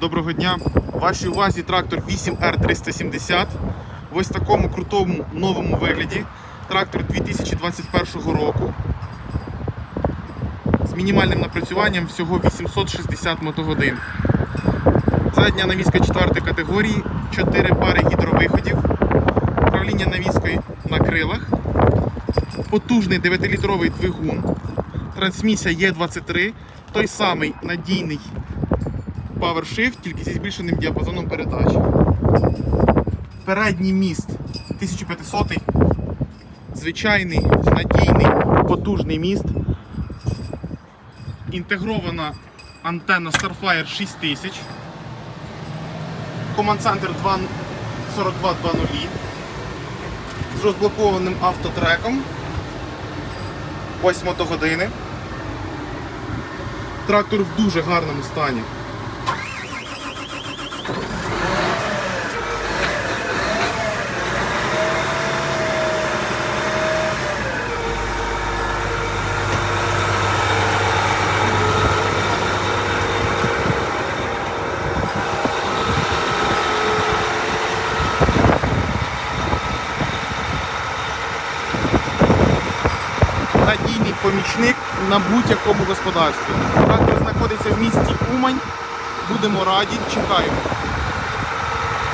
Доброго дня. Вашій увазі трактор 8R370 в ось такому крутому новому вигляді. Трактор 2021 року. З мінімальним напрацюванням всього 860 мотогодин. Задня навіска 4 категорії, 4 пари гідровиходів, управління навіскою на крилах, потужний 9-літровий двигун, трансмісія Е23, той самий надійний PowerShift, тільки зі збільшеним діапазоном передач. Передній міст 1500, звичайний, надійний, потужний міст. Інтегрована антенна Starfire 6000. Команд-центр 4220 з розблокованим автотреком. Ось мотогодини. Трактор в дуже гарному стані. Надійний помічник на будь-якому господарстві. Так знаходиться в місті Умань. Будемо раді, чекаємо.